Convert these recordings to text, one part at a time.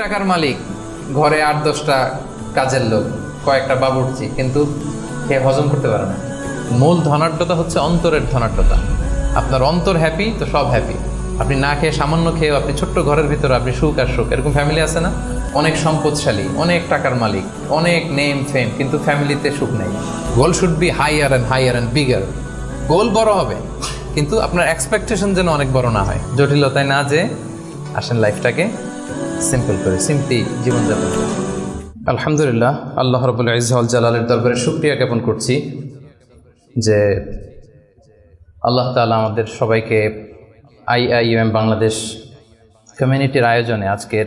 টাকার মালিক, ঘরে আট, দশটা কাজের লোক, কয়েকটা বাবুর্চি, কিন্তু সে হজম করতে পারে না। মূল ধনাঢ্যতা হচ্ছে অন্তরের ধনাঢ্যতা। আপনার অন্তর হ্যাপি তো সব হ্যাপি আপনি না খেয়ে সামান্য খেয়েও আপনি ছোট্ট ঘরের ভিতরে আপনি সুখ আর সুখ, এরকম ফ্যামিলি আছে না? অনেক সম্পদশালী, অনেক টাকার মালিক, অনেক নেম ফেম কিন্তু ফ্যামিলিতে সুখ নেই। Goal should be higher and higher and bigger goal বড় হবে, কিন্তু আপনার এক্সপেকটেশন যেন অনেক বড় না হয়। জটিলতায় না যে আসেন লাইফটাকে সিম্পল করে, সিম্পলি জীবনযাপন। আলহামদুলিল্লাহ, আল্লাহ রবুল ইজহাল জালালের দরবারে শুক্রিয়া জ্ঞাপন করছি যে আল্লাহ তাআলা আমাদের সবাইকে আইআইএম বাংলাদেশ কমিউনিটির আয়োজনে আজকের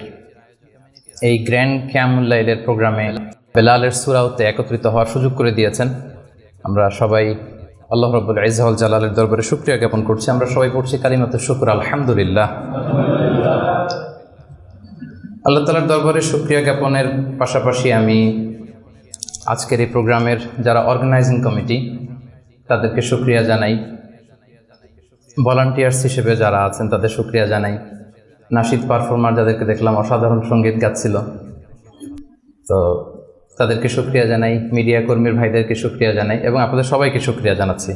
এই গ্র্যান্ড ক্যামুল্লাইলের প্রোগ্রামে বেলালের সুরাউতে একত্রিত হওয়ার সুযোগ করে দিয়েছেন। আমরা সবাই আল্লাহ রব্বুল ইজহাল জালালের দরবারে শুক্রিয়া জ্ঞাপন করছি। আমরা সবাই পড়ছি কালিমাতে শুক্র, আলহামদুলিল্লাহ। আল্লাহ তালার দরবারে শুক্রিয়া জ্ঞাপনের পাশাপাশি আমি আজকের এই প্রোগ্রামের যারা অর্গানাইজিং কমিটি তাদেরকে শুক্রিয়া জানাই। ভলান্টিয়ার্স হিসেবে যারা আছেন, তাদের শুক্রিয়া জানাই। নাসিদ পারফর্মার যাদেরকে দেখলাম অসাধারণ সংগীত গাচ্ছিল। তো তাদেরকে শুক্রিয়া জানাই মিডিয়া কর্মীর ভাইদেরকে শুক্রিয়া জানাই এবং আপনাদের সবাইকে শুক্রিয়া জানাচ্ছি।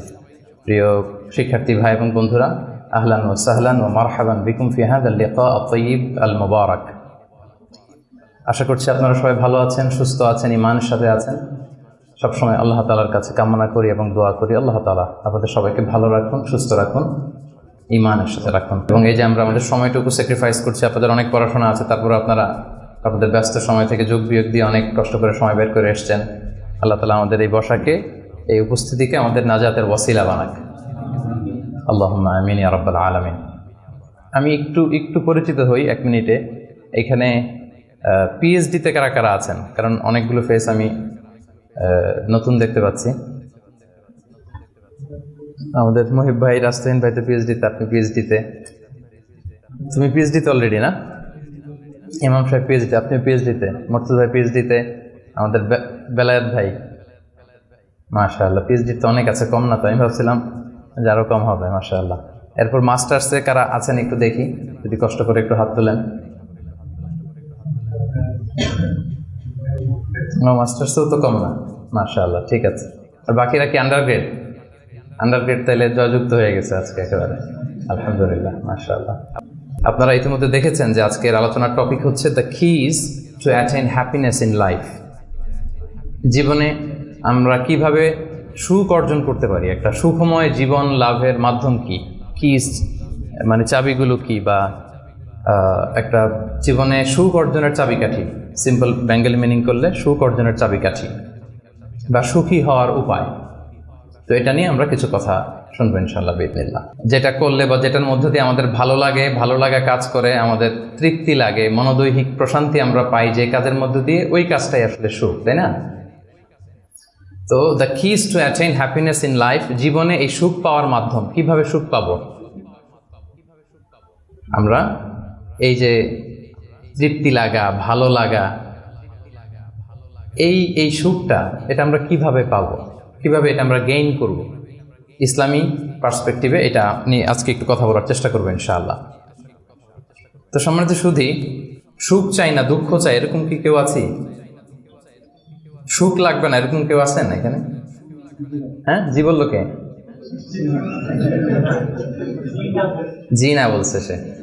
প্রিয় শিক্ষার্থী ভাই এবং বন্ধুরা, আহলান ও সাহলান ও মারহাবান বিকুম ফিহাদ আল আল মুবারক আশা করছি আপনারা সবাই ভালো আছেন, সুস্থ আছেন ইমানের সাথে আছেন। সবসময় আল্লাহ তালার কাছে কামনা করি এবং দোয়া করি। আল্লাহ তালা আপনাদের সবাইকে ভালো রাখুন, সুস্থ রাখুন ইমানের সাথে রাখুন। এবং এই যে আমরা আমাদের সময়টুকু স্যাক্রিফাইস করছি, আপনাদের অনেক পড়াশোনা আছে তারপর আপনারা আপনাদের ব্যস্ত সময় থেকে যোগ বিয়োগ দিয়ে অনেক কষ্ট করে সময় বের করে এসছেন। আল্লাহ তালা আমাদের এই বসাকে, এই উপস্থিতিকে আমাদের নাজাতের ওয়াসিলা বানাক। আল্লাহ আমিন আরব্বাল আলমিন। আমি একটু একটু পরিচিত হই এক মিনিটে। এখানে পিএইচডিতে কারা কারা আছেন? কারণ অনেকগুলো ফেস আমি নতুন দেখতে পাচ্ছি। আমাদের মহিব ভাই রাস্তাহীন ভাই তো পিএইচডিতে আপনি পিএইচডিতে তুমি পিএইচডিতে অলরেডি না? ইমাম সাহেব পিএইচডি আপনি পিএইচডিতে মর্তুজ ভাই পিএইচডিতে আমাদের বেলায়েত ভাই। মাশাআল্লাহ পিএইচডিতে অনেক আছে, কম না তো, আমি ভাবছিলাম যে আরও কম হবে, মাশাআল্লাহ। এরপর মাস্টার্সে কারা আছেন একটু দেখি, যদি কষ্ট করে একটু হাত তোলেন। মাস্টার্সেও তো কম না। মাশাআল্লাহ, ঠিক আছে। আর বাকিরা কি আন্ডার গ্রেড আন্ডার তাইলে জয়যুক্ত হয়ে গেছে আজকে একেবারে। আলহামদুলিল্লাহ, মাশাআল্লাহ। আপনারা ইতিমধ্যে দেখেছেন যে আজকের আলোচনার টপিক হচ্ছে the keys to attain happiness in life জীবনে আমরা কীভাবে সুখ অর্জন করতে পারি? একটা সুখময় জীবন লাভের মাধ্যম কি? কি মানে চাবিগুলো কি বা একটা জীবনে সুখ অর্জনের চাবিকাঠি সিম্পল বেঙ্গলি মিনিং করলে সুখ অর্জনের চাবিকাঠি বা সুখী হওয়ার উপায়। তো এটা নিয়ে আমরা কিছু কথা শুনব ইনশাল্লাহ বিদিল্লা যেটা করলে বা যেটার মধ্য দিয়ে আমাদের ভালো লাগে, ভালো লাগা কাজ করে, আমাদের তৃপ্তি লাগে, মনোদৈহিক প্রশান্তি আমরা পাই যে কাজের মধ্য দিয়ে ওই কাজটাই আসলে সুখ, তাই না? তো the keys to attain happiness in life জীবনে এই সুখ পাওয়ার মাধ্যম, কীভাবে সুখ পাবো? আমরা এই যে তৃপ্তি লাগা, ভালো লাগা, এই এই সুখটা এটা আমরা কীভাবে পাবো? কীভাবে এটা আমরা গেইন করব? ইসলামী পার্সপেক্টিভে এটা আপনি আজকে একটু কথা বলার চেষ্টা করব ইনশাআল্লাহ। তো সম্মানিত শুধু সুখ চাই না, দুঃখ চাই, এরকম কি কেউ আছি? সুখ লাগবে না, এরকম কেউ আছেন এখানে? হ্যাঁ জি বলল কে? জি না বলছে সে।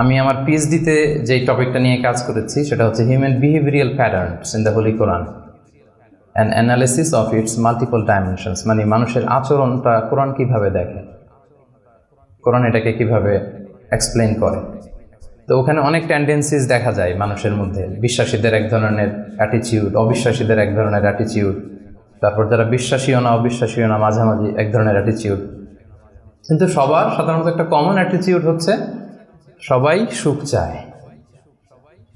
আমি আমার পিএইচডিতে যে টপিকটা নিয়ে কাজ করেছি, সেটা হচ্ছে human behavioural patterns in the holy Quran an analysis of its multiple dimensions মানে মানুষের আচরণটা কোরআন কীভাবে দেখে? কোরআন এটাকে কীভাবে এক্সপ্লেন করে? তো ওখানে অনেক টেন্ডেন্সিস দেখা যায় মানুষের মধ্যে। বিশ্বাসীদের এক ধরনের অ্যাটিচিউড অবিশ্বাসীদের এক ধরনের অ্যাটিচিউড তারপর যারা বিশ্বাসীও না, অবিশ্বাসীও না, মাঝামাঝি এক ধরনের অ্যাটিচিউড কিন্তু সবার সাধারণত একটা কমন অ্যাটিচিউড হচ্ছে সবাই সুখ চায়।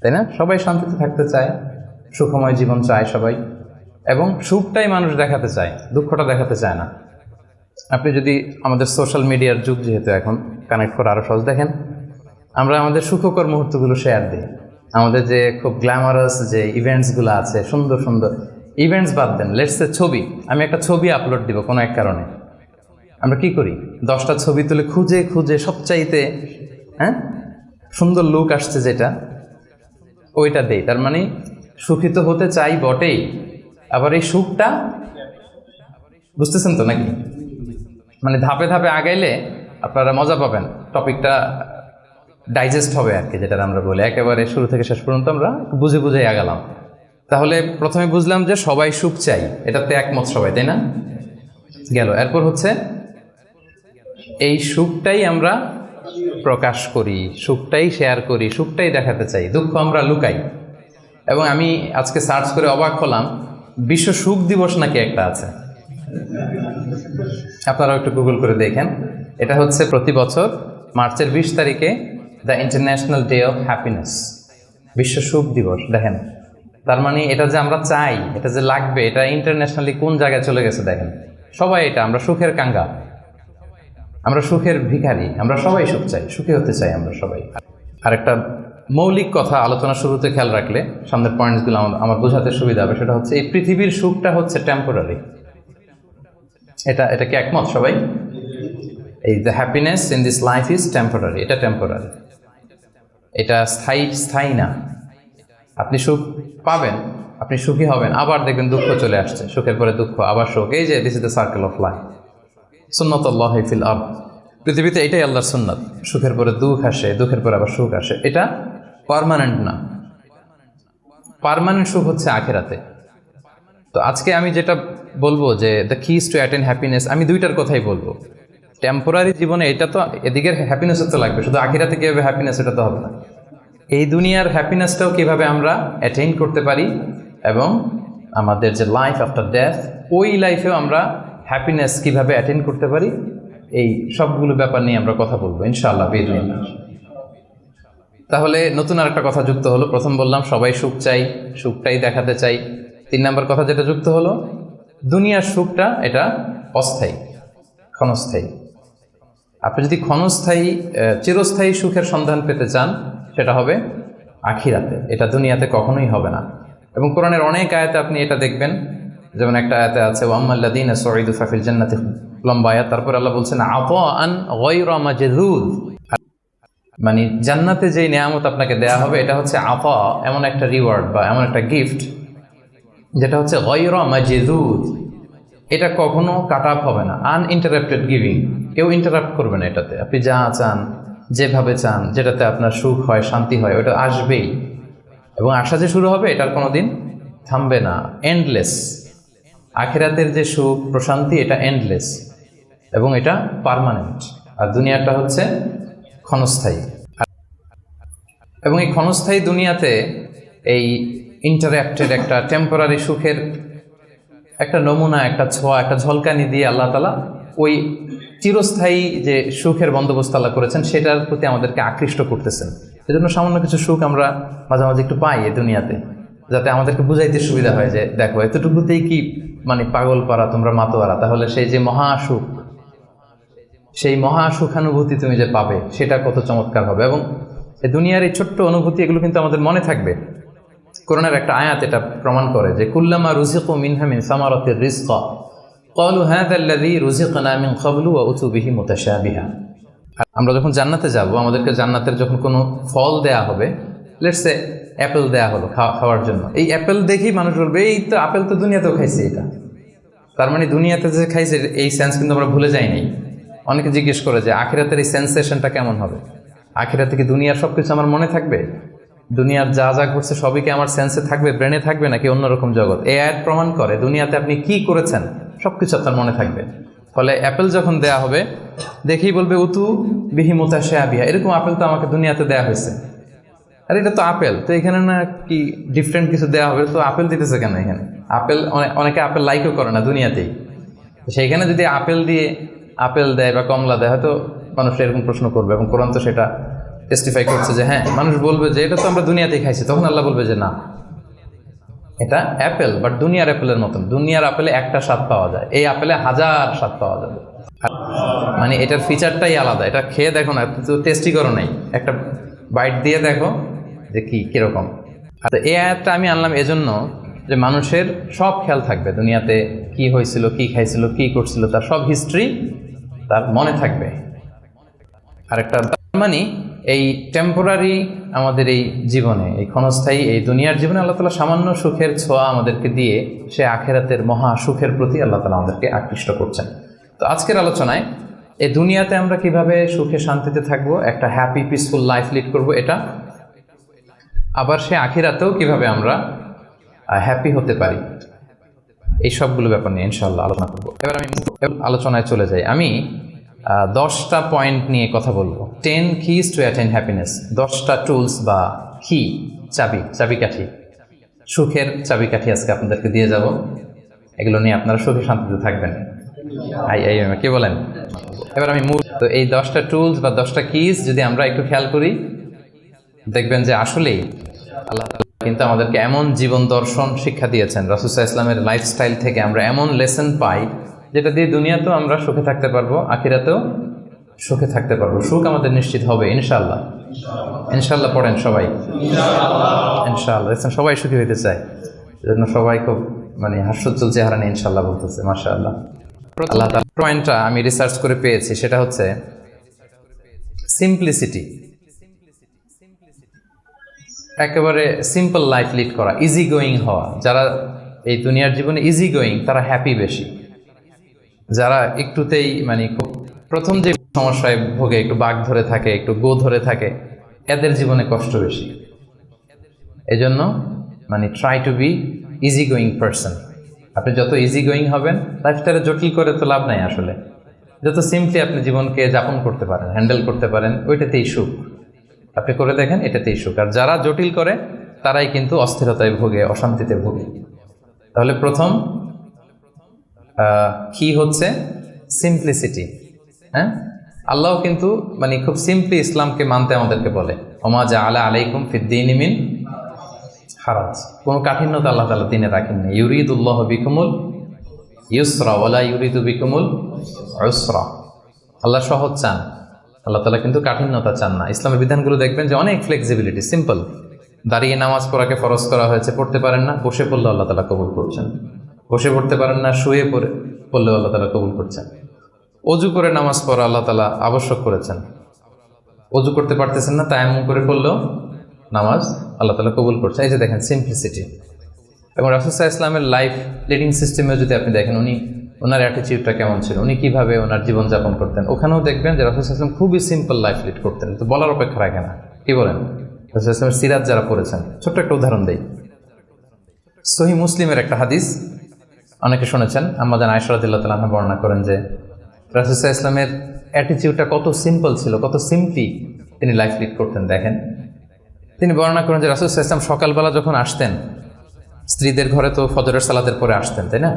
তাই না? সবাই শান্তিতে থাকতে চায়, সুখময় জীবন চায় সবাই। এবং সুখটাই মানুষ দেখাতে চায়, দুঃখটা দেখাতে চায় না। আপনি যদি আমাদের সোশ্যাল মিডিয়ার যুগ যেহেতু এখন কানেক্ট করা আরও সহজ দেখেন। আমরা আমাদের সুখকর মুহূর্তগুলো শেয়ার দিই। আমাদের যে খুব গ্ল্যামারাস যে ইভেন্টসগুলো আছে, সুন্দর সুন্দর ইভেন্টস বাদ দেন। লেটসে ছবি। আমি একটা ছবি আপলোড দিব কোনো এক কারণে। আমরা কি করি? দশটা ছবি তুলে খুঁজে খুঁজে সবচাইতে হ্যাঁ? সুন্দর লুক আসছে যেটা, ওইটা দেই। তার মানে সুখী তো হতে চাই বটেই, আবার এই সুখটা, বুঝতেছেন তো নাকি? মানে ধাপে ধাপে আগাইলে আপনারা মজা পাবেন। টপিকটা ডাইজেস্ট হবে আর কি যেটা আমরা বলি। একেবারে শুরু থেকে শেষ পর্যন্ত আমরা বুঝে বুঝে আগালাম। তাহলে প্রথমে বুঝলাম যে সবাই সুখ চাই, এটাতে একমত সবাই, তাই না? গেল। এরপর হচ্ছে, এই সুখটাই আমরা প্রকাশ করি, সুখটাই শেয়ার করি, সুখটাই দেখাতে চাই, দুঃখ আমরা লুকাই। এবং আমি আজকে সার্চ করে অবাক হলাম, বিশ্ব সুখ দিবস নাকি একটা আছে? আপনারাও একটু গুগল করে দেখেন। এটা হচ্ছে প্রতি বছর মার্চের বিশ তারিখে the international day of happiness বিশ্ব সুখ দিবস, দেখেন। তার মানে এটা যে আমরা চাই, এটা যে লাগবে, এটা ইন্টারন্যাশনালি কোন জায়গায় চলে গেছে, দেখেন। সবাই এটা, আমরা সুখের কাঙ্গা। আমরা সুখের ভিখারি, আমরা সবাই সুখ চাই, সুখী হতে চাই আমরা সবাই। আর একটা মৌলিক কথা আলোচনা শুরুতে খেয়াল রাখলে, সামনের পয়েন্টসগুলো আমার আমার বোঝাতে সুবিধা হবে, সেটা হচ্ছে এই পৃথিবীর সুখটা হচ্ছে টেম্পোরারি এটা এটা কি একমত সবাই? এই the happiness in this life is temporary এটা টেম্পোরারি এটা স্থায়ী স্থায়ী না। আপনি সুখ পাবেন, আপনি সুখী হবেন, আবার দেখবেন দুঃখ চলে আসছে, সুখের পরে দুঃখ, আবার সুখ। এই যে this is the circle of life সুন্নত আল্লাহ ফিল আর্থ পৃথিবীতে এটাই আল্লাহর সুন্নত। সুখের পরে দুঃখ আসে, দুঃখের পরে আবার সুখ আসে। এটা পার্মানেন্ট না। পারমানেন্ট সুখ হচ্ছে আখেরাতে। তো আজকে আমি যেটা বলব যে the keys to attend happiness আমি দুইটার কথাই বলব। টেম্পোরারি জীবনে এটা তো এদিকের হ্যাপিনেসও তো লাগবে, শুধু আখিরাতে কীভাবে হ্যাপিনেস এটা তো হবে না। এই দুনিয়ার হ্যাপিনেসটাও কীভাবে আমরা অ্যাটেইন করতে পারি এবং আমাদের যে লাইফ আফটার ডেথ ওই লাইফেও আমরা হ্যাপিনেস কীভাবে অ্যাটেন্ড করতে পারি, এই সবগুলো ব্যাপার নিয়ে আমরা কথা বলব, ইনশাআল্লাহ বেদিন তাহলে নতুন আরেকটা কথা যুক্ত হলো, প্রথম বললাম সবাই সুখ চাই, সুখটাই দেখাতে চাই। তিন নম্বর কথা যেটা যুক্ত হলো, দুনিয়ার সুখটা এটা অস্থায়ী, ক্ষণস্থায়ী। আপনি যদি ক্ষণস্থায়ী চিরস্থায়ী সুখের সন্ধান পেতে চান, সেটা হবে আখিরাতে। এটা দুনিয়াতে কখনোই হবে না। এবং কোরআনের অনেক আয়াতে আপনি এটা দেখবেন যেমন একটা আয়াতে আছে ওয়াম্মাল্লাদিন সঈদু ফাফিল জান্নাতি লম্বা আয়াত। তারপর আল্লাহ বলছেন আপ আন মাজেদুদ মানে জান্নাতে যেই নিয়ামত আপনাকে দেয়া হবে, এটা হচ্ছে আফা এমন একটা রিওয়ার্ড বা এমন একটা গিফট যেটা হচ্ছে গয়রা মাজেদুদ। এটা কখনো কাট আপ হবে না আনইন্টারাপ্টেড গিভিং কেউ ইন্টারাপ্ট করবে না এটাতে। আপনি যা চান, যেভাবে চান, যেটাতে আপনার সুখ হয়, শান্তি হয়, ওটা আসবেই। এবং আসা যে শুরু হবে, এটার কোনো দিন থামবে না এন্ডলেস আখেরাতের যে সুখ, প্রশান্তি, এটা এন্ডলেস এবং এটা পার্মানেন্ট আর দুনিয়াটা হচ্ছে ক্ষণস্থায়ী। এবং এই ক্ষণস্থায়ী দুনিয়াতে এই ইন্টারাক্টেড একটা টেম্পোরারি সুখের একটা নমুনা, একটা ছোঁয়া, একটা ঝলকানি দিয়ে আল্লাহ তালা ওই চিরস্থায়ী যে সুখের বন্দোবস্ত আল্লাহ করেছেন, সেটার প্রতি আমাদেরকে আকৃষ্ট করতেছেন। এজন্য সামান্য কিছু সুখ আমরা মাঝে মাঝে একটু পাই এই দুনিয়াতে। যাতে আমাদেরকে বুঝাইতে সুবিধা হয় যে, দেখো, এতটুকুতেই কি মানে পাগল পারা তোমরা মাতোয়ারা, তাহলে সেই যে মহা সুখ সেই মহা সুখানুভূতি তুমি যে পাবে, সেটা কত চমৎকার হবে। এবং দুনিয়ার এই ছোট্ট অনুভূতি, এগুলো কিন্তু আমাদের মনে থাকবে। করোনার একটা আয়াত এটা প্রমাণ করে যে, কুল্লামা রুজিকু মিনহা মিন সামারাতির রিজকা। ক্বালু হাযা আল্লাযী রুজিকনা মিন ক্বাবলু ওয়া উতু বিহি মুতাশাবিহা। আমরা যখন জান্নাতে যাব, আমাদেরকে জান্নাতের যখন কোনো ফল দেয়া হবে লেটস অ্যাপেল দেয়া হলো খাওয়ার জন্য। এই অ্যাপেল দেখেই মানুষ বলবে, এই তো আপেল তো দুনিয়াতেও খাইছে এটা। তার মানে দুনিয়াতে যে খাইছে, এই সেন্স কিন্তু আমরা ভুলে যাইনি অনেকে জিজ্ঞেস করে যে, আখিরাতের এই সেন্সেশনটা কেমন হবে? আখিরাতে কি দুনিয়ার সব কিছু আমার মনে থাকবে? দুনিয়ার যা যা ঘটছে সবই কি আমার সেন্সে থাকবে ব্রেনে থাকবে, নাকি অন্যরকম জগৎ? এই অ্যাড প্রমাণ করে, দুনিয়াতে আপনি কি করেছেন সব কিছু আপনার মনে থাকবে। ফলে অ্যাপেল যখন দেয়া হবে, দেখেই বলবে, উতু বিহি মোতাশা বিহা এরকম আপেল তো আমাকে দুনিয়াতে দেয়া হয়েছে। আর এটা তো আপেল, তো এখানে না কি ডিফারেন্ট কিছু দেওয়া হবে? তো আপেল দিতেছে কেন এখানে? আপেল অনে- অনেকে আপেল লাইকও করে না দুনিয়াতেই। সেইখানে যদি আপেল দিয়ে আপেল দেয় বা কমলা দেয়, হয়তো মানুষ এরকম প্রশ্ন করবে এবং কোরআন তো সেটা টেস্টিফাই করছে যে হ্যাঁ মানুষ বলবে যে এটা তো আমরা দুনিয়াতেই খাইছি, তখন আল্লাহ বলবে যে না। এটা অ্যাপেল বাট দুনিয়ার অ্যাপেলের মতন। দুনিয়ার আপেলে একটা স্বাদ পাওয়া যায়, এই আপেলে হাজার স্বাদ পাওয়া যাবে। মানে এটার ফিচারটাই আলাদা। এটা খেয়ে দেখো না টেস্টি করো নাই। একটা বাইট দিয়ে দেখো যে কি, কীরকম? আচ্ছা এই আয়াতটা আমি আনলাম এজন্য যে মানুষের সব খেয়াল থাকবে, দুনিয়াতে কি হয়েছিল, কি খাইছিল, কি করছিল, তার সব হিস্ট্রি তার মনে থাকবে। আর একটা মানে এই টেম্পোরারি আমাদের এই জীবনে, এই ক্ষণস্থায়ী এই দুনিয়ার জীবনে আল্লাহ তালা সামান্য সুখের ছোঁয়া আমাদেরকে দিয়ে সে আখেরাতের মহা সুখের প্রতি আল্লাহ তালা আমাদেরকে আকৃষ্ট করছেন। তো আজকের আলোচনায়, এই দুনিয়াতে আমরা কীভাবে সুখে শান্তিতে থাকব, একটা হ্যাপি পিসফুল লাইফ লিড করব, এটা আবার সে আখিরাতেও কীভাবে আমরা হ্যাপি হতে পারি? এই সবগুলো ব্যাপার নিয়ে ইনশাল্লাহ আলোচনা করব। এবার আমি আলোচনায় চলে যাই। আমি দশটা পয়েন্ট নিয়ে কথা বলব। Ten keys to attain happiness দশটা টুলস বা কি চাবি, চাবিকাঠি। সুখের চাবিকাঠি আজকে আপনাদেরকে দিয়ে যাব। এগুলো নিয়ে আপনারা সুখে শান্তিতে থাকবেন। আই আই এম কে বলেন? এবার আমি মূল তো এই দশটা টুলস বা দশটা কিজ যদি আমরা একটু খেয়াল করি, দেখবেন যে আসলেই আল্লাহ কিন্তু আমাদেরকে এমন জীবন দর্শন শিক্ষা দিয়েছেন। রাসুসাহ ইসলামের লাইফস্টাইল থেকে আমরা এমন লেসন পাই, যেটা দিয়ে দুনিয়াতেও আমরা সুখে থাকতে পারব, আখিরাতেও সুখে থাকতে পারব। সুখ আমাদের নিশ্চিত হবে ইনশাল্লাহ ইনশাল্লাহ পড়েন সবাই। ইনশাল্লাহ সবাই সুখী হইতে চায়। জন্য সবাই খুব মানে হাস্যোজ্জ্বল চেহারা নিয়ে ইনশাল্লাহ বলতেছে মাশা আল্লাহ আল্লাহ পয়েন্টটা আমি রিসার্চ করে পেয়েছি, সেটা হচ্ছে সিম্পলিসিটি একেবারে সিম্পল লাইফ লিড করা ইজি গোয়িং হওয়া। যারা এই দুনিয়ার জীবনে ইজি গোয়িং তারা হ্যাপি বেশি। যারা একটুতেই মানে খুব প্রথম যে সমস্যায় ভোগে, একটু বাঘ ধরে থাকে, একটু গো ধরে থাকে, এদের জীবনে কষ্ট বেশি। এজন্য মানে try to be easy going person আপনি যত ইজি গোয়িং হবেন লাইফস্টাইলে জটিল করে তো লাভ নাই আসলে। যত সিম্পলি আপনি জীবনকে যাপন করতে পারেন হ্যান্ডেল করতে পারেন, ওইটাতেই সুখ। আপনি করে দেখেন, এটাতেই সুখ। আর যারা জটিল করে, তারাই কিন্তু অস্থিরতায় ভোগে, অশান্তিতে ভোগে। তাহলে প্রথম কি হচ্ছে? সিম্পলিসিটি হ্যাঁ? আল্লাহ কিন্তু মানে খুব সিম্পলি ইসলামকে মানতে আমাদেরকে বলে। ওমা জা আলা আলাইকুম ফিদ্দিন মিন হারাজ। কোনো কাঠিন্যতা আল্লাহ তালা দিনে রাখেননি ইউরিদুল্লাহ বিকুমুল ইউসরা ওলা ইউরিদু বিকুমুল আল্লাহ সহজ চান। আল্লাহ তালা কিন্তু কাঠিন্যতা চান না। ইসলামের বিধানগুলো দেখবেন যে অনেক ফ্লেক্সিবিলিটি সিম্পল দাঁড়িয়ে নামাজ পড়াকে ফরজ করা হয়েছে, পড়তে পারেন না, বসে পড়লে আল্লাহ তালা কবুল করছেন। বসে পড়তে পারেন না, শুয়ে পড়ে পড়লেও আল্লাহ তালা কবুল করছেন। অজু করে নামাজ পড়া আল্লাহ তালা আবশ্যক করেছেন। অজু করতে পারতেছেন না তাই এমন করে পড়লেও নামাজ আল্লাহ তালা কবুল করছে এই যে দেখেন সিম্পলিসিটি এবং রাসুসাহ ইসলামের লাইফ লিডিং সিস্টেমেও যদি আপনি দেখেন, উনি ওনার অ্যাটিচিউডটা কেমন ছিল? উনি কীভাবে ওনার জীবনযাপন করতেন? ওখানেও দেখবেন যে রাসুল ইসলাম খুবই সিম্পল লাইফ লিড করতেন। তো বলার অপেক্ষা রাখে না। কি বলেন? রাসুল ইসলামের সিরাজ যারা পড়েছেন, ছোট্ট একটা উদাহরণ দেই। সহি মুসলিমের একটা হাদিস, অনেকে শুনেছেন আমাদের আয়সরাদিল্লাহ তালা বর্ণনা করেন যে রাসুসাহ ইসলামের অ্যাটিচিউডটা কত সিম্পল ছিল, কত সিম্পলি তিনি লাইফ লিড করতেন। দেখেন, তিনি বর্ণনা করেন যে রাসুল ইসলাম সকালবেলা যখন আসতেন, স্ত্রীদের ঘরে তো ফজরের সালাদের পরে আসতেন, তাই না?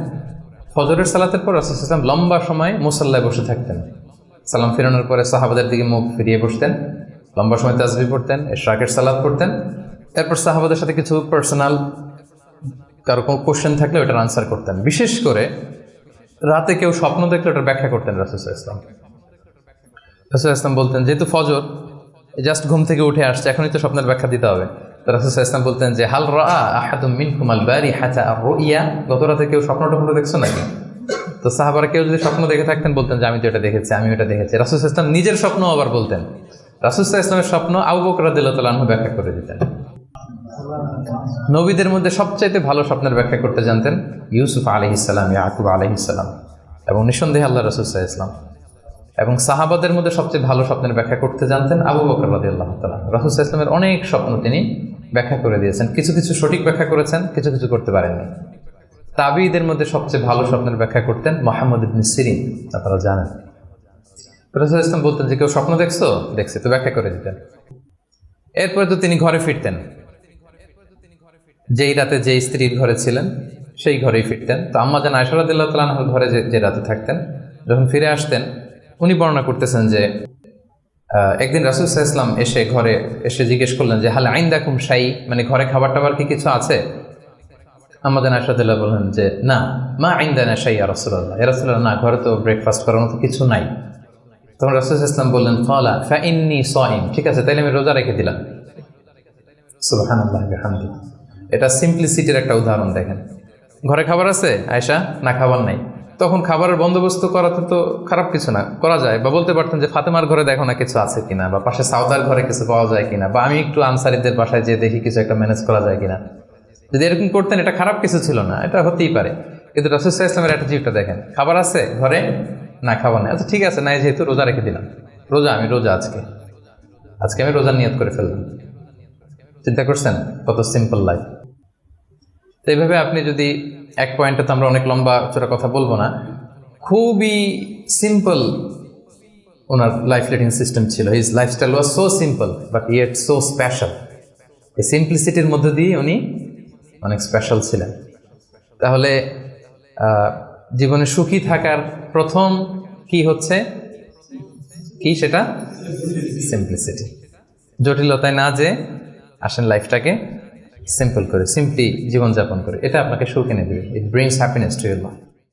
ফজরের সালাতের পর রাসুল ইসলাম লম্বা সময় মুসাল্লায় বসে থাকতেন। সালাম ফেরানোর পরে সাহাবাদের দিকে মুখ ফিরিয়ে বসতেন। লম্বা সময় তাজবি পড়তেন, এশরাকের সালাদ পড়তেন। এরপর সাহাবাদের সাথে কিছু পার্সোনাল কারও কোনো কোশ্চেন থাকলে ওটার আনসার করতেন। বিশেষ করে রাতে কেউ স্বপ্ন দেখলে ওটার ব্যাখ্যা করতেন রাসুল ইসলাম রাসুল ইসলাম বলতেন, যেহেতু ফজর জাস্ট ঘুম থেকে উঠে আসছে, এখনই তো স্বপ্নের ব্যাখ্যা দিতে হবে। তো রাসুল ইসলাম বলতেন যে, হাল রা আহাদুম মিন কুমাল বারি হাচা ইয়া গত রাতে কেউ স্বপ্ন টপ্ন দেখছ নাকি? তো সাহাবারা কেউ যদি স্বপ্ন দেখে থাকতেন, বলতেন যে, আমি তো এটা দেখেছি আমি ওটা দেখেছি। রাসুল ইসলাম নিজের স্বপ্ন আবার বলতেন। রাসুল ইসলামের স্বপ্ন আবু বকর দিল্লাহ ব্যাখ্যা করে দিতেন। নবীদের মধ্যে সবচাইতে ভালো স্বপ্নের ব্যাখ্যা করতে জানতেন ইউসুফ আলহিসাল্লাম ইয়াকুব আলহিসাল্লাম এবং নিঃসন্দেহে আল্লাহ রসুল্লাহ ইসলাম এবং সাহাবাদের মধ্যে সবচেয়ে ভালো স্বপ্নের ব্যাখ্যা করতে জানতেন আবু বকর আল্লাহ তালা রাহুল ইসলামের অনেক স্বপ্ন তিনি ব্যাখ্যা করে দিয়েছেন। কিছু কিছু সঠিক ব্যাখ্যা করেছেন, কিছু কিছু করতে পারেননি। তাবিদের মধ্যে সবচেয়ে ভালো স্বপ্নের ব্যাখ্যা করতেন মোহাম্মদ ইবনি সিরিন, আপনারা জানেন। রসুল ইসলাম বলতেন যে, কেউ স্বপ্ন দেখছ? দেখছে, তো ব্যাখ্যা করে দিতেন। এরপরে তো তিনি ঘরে ফিরতেন। যেই রাতে যে স্ত্রীর ঘরে ছিলেন, সেই ঘরেই ফিরতেন। তো আম্মা যেন তালাহর ঘরে যে রাতে থাকতেন, যখন ফিরে আসতেন, উনি বর্ণনা করতেছেন যে একদিন রাসুল ইসলাম এসে ঘরে এসে জিজ্ঞেস করলেন যে, হালে আইন দেখুম সাই মানে ঘরে খাবার টাবার কি কিছু আছে? আমাদের আশাদুল্লাহ বললেন যে, না, মা আইন দেন সাই আর রসুল্লাহ রসুল্লাহ না, ঘরে তো ব্রেকফাস্ট করার মতো কিছু নাই। তখন রাসুল ইসলাম বললেন ফলা ফা ইন্নি সইম ঠিক আছে, তাইলে আমি রোজা রেখে দিলাম। এটা সিম্পলিসিটির একটা উদাহরণ দেখেন। ঘরে খাবার আছে? আয়সা না, খাবার নাই। তখন খাবারের বন্দোবস্ত করাতে তো খারাপ কিছু না, করা যায়। বা বলতে পারতেন যে ফাতেমার ঘরে দেখো না কিছু আছে কিনা, বা পাশে সাউদার ঘরে কিছু পাওয়া যায় কিনা, বা আমি একটু আনসারিদের বাসায় যেয়ে দেখি কিছু একটা ম্যানেজ করা যায় কিনা। যদি এরকম করতেন, এটা খারাপ কিছু ছিল না, এটা হতেই পারে। কিন্তু রসুল্লাহ ইসলামের অ্যাটিটিউডটা দেখেন, খাবার আছে, ঘরে? না, খাবার নেই। আচ্ছা ঠিক আছে, নাই, যেহেতু রোজা রেখে দিলাম। রোজা, আমি রোজা আজকে। আজকে আমি রোজা নিয়ত করে ফেললাম। চিন্তা করছেন? কত সিম্পল লাইফ তো এইভাবে আপনি যদি এক পয়েন্টে তো আমরা অনেক লম্বা চোরা কথা বলব না, খুবই সিম্পল ওনার লাইফ লিডিং সিস্টেম ছিল। His lifestyle was so simple but yet so special এই সিম্পলিসিটির মধ্য দিয়ে উনি অনেক স্পেশাল ছিলেন। তাহলে জীবনে সুখী থাকার প্রথম কি হচ্ছে? কি সেটা? সিম্পলিসিটি জটিলতায় না যে আসেন লাইফটাকে সিম্পল করে সিম্পলি জীবনযাপন করে। এটা আপনাকে সুখ এনে দেবে। It brings happiness to your life